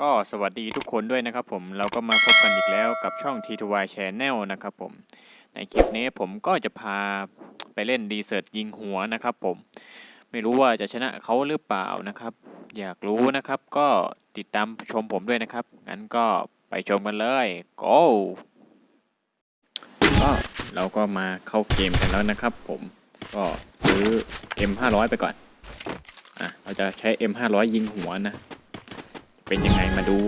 ก็สวัสดีทุกคนด้วยนะครับผมเราก็มาพบกันอีกแล้วกับช่อง T2Y Channel นะครับผม ในคลิปนี้ผมก็จะพาไปเล่นดีเซิร์ตยิงหัวนะครับผมไม่รู้ว่าจะชนะเขาหรือเปล่านะครับ อยากรู้นะครับก็ติดตามชมผมด้วยนะครับงั้นก็ไปชมกันเลย go ก็เราก็มาเข้าเกมกันแล้วนะครับผมก็ซื้อ M500 ไปก่อนอะเราจะใช้ M500 ยิงหัวนะ เป็นยังไงมาดู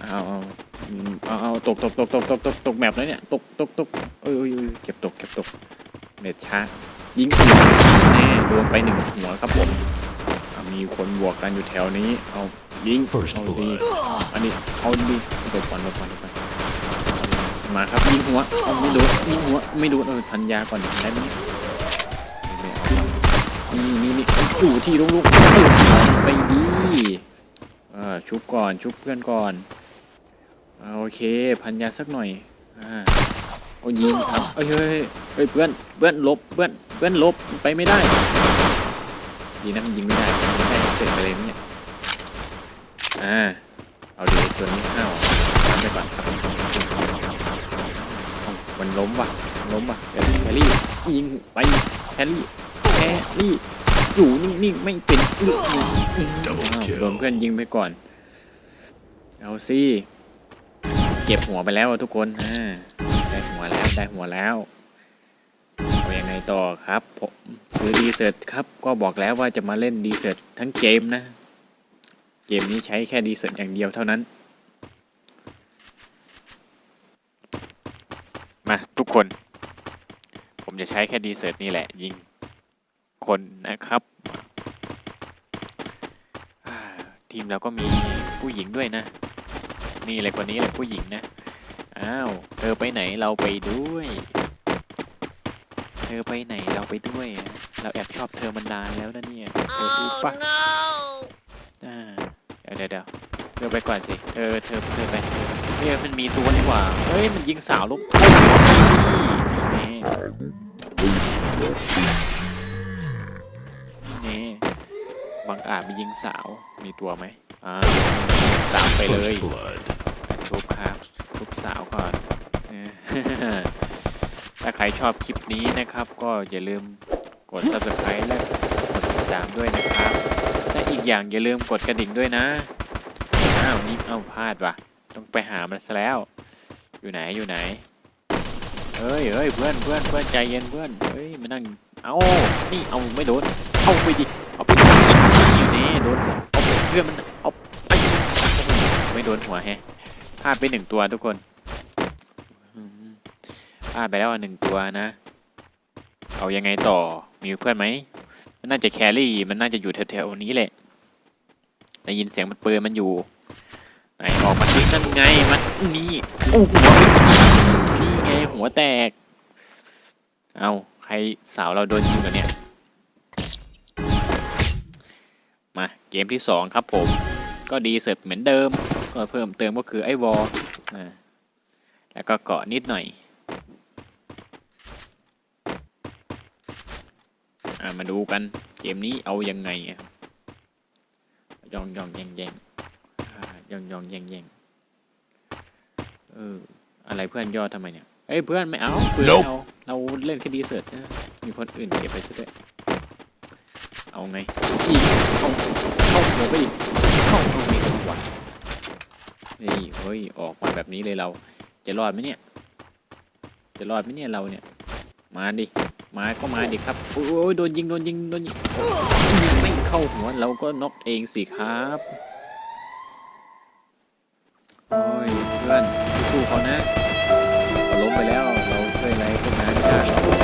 เอาเอาอืมเอาเอาตกตกตกตกตกตกตกแมปแล้วเนี่ยตกตกตกเอ้ยเอ้ยเอ้ยเก็บตกเก็บตกเน็ตช้ายิงหัวแน่โดนไปหนึ่งหัวครับผมอะมีคนบวกกันอยู่แถวนี้ เอายิง First เอาดี blood อันนี้เอาดีหลบก่อนหลบก่อนหลบก่อนมาครับยิงหัวเอาไม่โดนยิงหัวไม่โดนเออพันยาก่อนได้ไหมเนี่ยไม่เอานี่นี่นี่อยู่ที่ลูกๆเออไปดีเออชุบก่อนชุบเพื่อนก่อนอโอเค พันยาสักหน่อยอ่าเอายิงครับเอ้ยเฮ้ยเฮ้ยเฮ้ยเพื่อนเพื่อนลบเพื่อนเพื่อนลบไปไม่ได้ดีนะมันยิงไม่ได้ยิงได้เสร็จไปเลยเนี่ยอ่าเอาดีตัวนี้ห้าวทำไปก่อนมันล้มว่ะล้มว่ะเดี๋ยวแครี่ยิงไปแครี่แครี่ อยู่นิ่งๆไม่เป็นอื้ออื้ออื้อ Double อ้าว kill โดนเพื่อนยิงไปก่อน เอาสิเก็บหัวไปแล้วทุกคนอ่าได้หัวแล้วได้หัวแล้วเอายังไงต่อครับผมคือดีเซิร์ตครับก็บอกแล้วว่าจะมาเล่นดีเซิร์ตทั้งเกมนะ เกมนี้ใช้แค่ดีเซิร์ตอย่างเดียวเท่านั้น มาทุกคน ผมจะใช้แค่ดีเซิร์ตนี่แหละยิง คนนะครับอ่าทีมเราก็มีผู้หญิงด้วยนะ นี่เลยคนนี้แหละผู้หญิงนะ อ้าว เธอไปไหนเราไปด้วย เธอไปไหนเราไปด้วยอะเราแอบชอบเธอมานานแล้วนะเนี่ย เธอรู้ปะอ่าเดี๋ยวเดี๋ยวเดี๋ยวเธอไปก่อนสิ เธอเธอเธอไปเธอไปเฮ้ยมันมีตัวนี่หว่า เฮ้ย มันยิงสาวลูกนี่นี่ นี่บางอาจไปยิงสาวมีตัวไหมอ่าสามไปเลย First blood. ทุบครับทุบสาวก่อนเออถ้าใครชอบคลิปนี้นะครับ ก็อย่าลืมกด subscribe และกดติดตามด้วยนะครับ และอีกอย่างอย่าลืมกดกระดิ่งด้วยนะ อ้าวนี่เอ้าพลาดว่ะ ต้องไปหามันซะแล้ว อยู่ไหนอยู่ไหนเอ้ยเอ้ยเพื่อนเพื่อนเพื่อนใจเย็นเพื่อนเฮ้ยมานั่ง เอานี่เอาไม่โดน เอาไปดิ เอาไปดิอยู่นี่โดนเอาไปเพื่อนมันเอาไปไม่โดนหัวแฮพลาดไปหนึ่งตัวทุกคนพลาดไปแล้วหนึ่งตัวนะ เอายังไงต่อ มีเพื่อนไหม มันน่าจะแครี่ มันน่าจะอยู่แถวๆนี้แหละ ได้ยินเสียงมันเปืนมันอยู่ ไหนออกมาทิ้งนั่นไง มันนี่โอ้หัวนี่ไงหัวแตก เอาใครสาวเราโดนยิงก่อนเนี่ย มาเกมที่สองครับผม ก็ดีเสร็จเหมือนเดิม ก็เพิ่มเติมก็คือไอ้วอลอ่าแล้วก็เกาะนิดหน่อยอ่ามาดูกันเกมนี้เอายังไงอะยองยองแยงแยงอ่ายองยองแยงแยงเอออะไรเพื่อนยอดทำไมเนี่ยเอ้ยเพื่อนไม่เอาเพื่อนไม่เอาเราเล่นแค่ดีเสิร์ตนะมีคนอื่นเก็บไปซะด้วย เอาไงอีกเข้าเข้าหัวไปอีกเข้าตรงนี้กันวะเฮ้ยเฮ้ยออกมาแบบนี้เลยเรา จะรอดไหมเนี่ย จะรอดไหมเนี่ยเราเนี่ย มาดิมาก็มาดิครับโอ้ยโดนยิงโดนยิงโดนยิงโอ้ยยิงไม่เข้าหัวเราก็น็อกเองสิครับโอ้ยเพื่อนสู้ๆเขานะเขาล้มไปแล้วเราช่วยอะไรพวกนายไม่ได้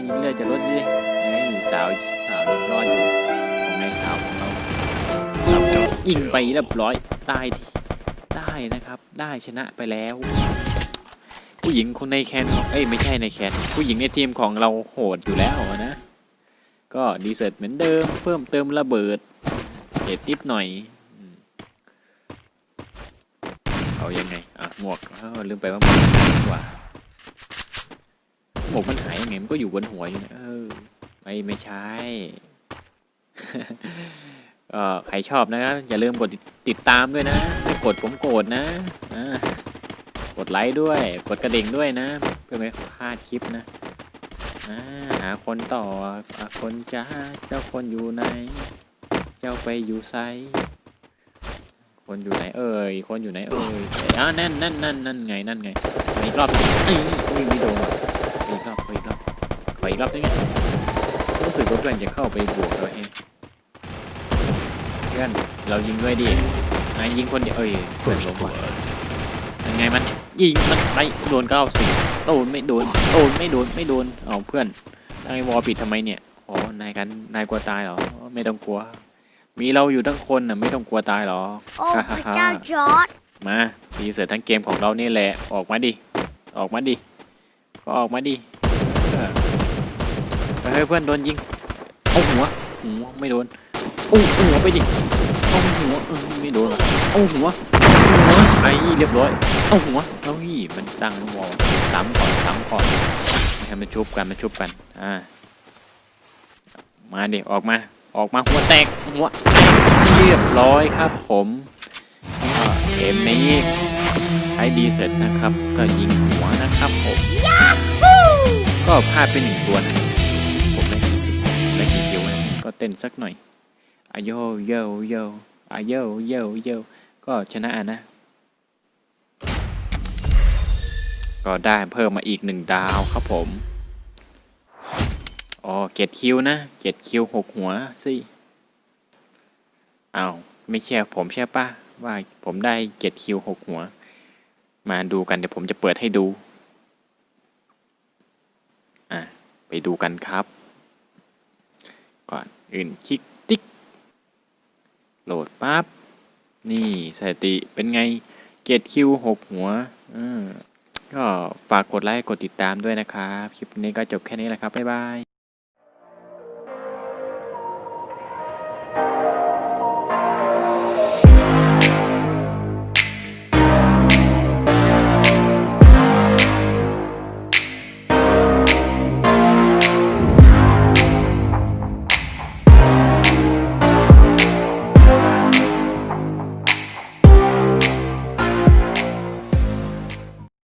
ยยิงเลือดจะลดดิไอ้สาวสาวรอดอยู่ของนายสาวของเราสาวยิงไปเรียบร้อยได้ทีได้นะครับ ได้ชนะไปแล้ว ผู้หญิงคนในแคนเอ้ยไม่ใช่ในแคนผู้หญิงในทีมของเราโหดอยู่แล้วนะ ก็ดีเซิร์ตเหมือนเดิม เพิ่มเติมระเบิดเด็ดนิดหน่อยเอายังไง อะ หมวกลืมไปว่าหมวกมันหายกว่า หมวกมันหายยังไงมันก็อยู่บนหัวอยู่นะเออไม่ไม่ใช่ก็ใครชอบนะครับอย่าลืมกดติดตามด้วยนะไม่กดผมโกรธนะกดไลค์ด้วย กดกระดิ่งด้วยนะ เพื่อไม่พลาดคลิปนะหาคนต่อคนจ้าเจ้าคนอยู่ไหน เจ้าไปอยู่ไซคนอยู่ไหนเอ่ยคนอยู่ไหนเอ่ยอ่านั่นนั่นนั่นนั่นไงนั่นไงอีกรอบสิเอ้ยอุ้ยไม่โดน ออีกรอบขออีกรอบขออีกรอบได้ไงรู้สึกว่าเพื่อนจะเข้าไปบวกเราเองเพื่อนเรายิงด้วยดินายยิงคนเดียวเอ้ยเพื่อนล้มว่ะยังไงมันยิงมันไปโดนเก้าสิโดนไม่โดนโดนไม่โดนไม่โดนเอาเพื่อนตั้งไอ้วอลปิดทำไมเนี่ยอ๋อนายกันนายกลัวตายเหรอไม่ต้องกลัว มีเราอยู่ทั้งคนน่ะไม่ต้องกลัวตายหรอกโอ้พระเจ้าจอร์ดมาดีเสือทั้งเกมของเรานี่แหละออกมาดิออกมาดิ ก็ออกมาดิเออเฮ้ยเพื่อนโดนยิงเอาหัวหัวไม่โดนเอาหัวไปดิเอาหัวเอไม่โดนเอาหัวหัวไอ้เรียบร้อยเอาหัวเอาหีมันตั้งวอลสามก่อนสามก่อนม่ให้มันชุบกันมันชุบกันอ่ามาดิออกมาออกมาหัวแตกหัวเรียบร้อยครับผมก็เกมนี้ ใช้ดีเสร็จนะครับ ก็ยิงหัวนะครับผมก็พลาดไปหนึ่งตัวนะผมได้กี่ได้กี่คิวนะก็เต้นสักหน่อยอายโยโยโยอายโยโยโยก็ชนะนะ ก็ได้เพิ่มมาอีกหนึ่งดาวครับผมอ๋อเกตคิวนะเกตคิวหกหัวสิเอาวไม่เชื่อผมใช่ปะว่าผมได้เกตคิวหกหัว มาดูกันเดี๋ยวผมจะเปิดให้ดูอะไปดูกันครับ ก่อนอื่นคลิกติ๊ก โหลดปั๊บนี่สถิติเป็นไงเกตคิวหกหัวอืมก็ฝากกดไลค์กดติดตามด้วยนะครับ คลิปนี้ก็จบแค่นี้แหละครับ บ๊ายบาย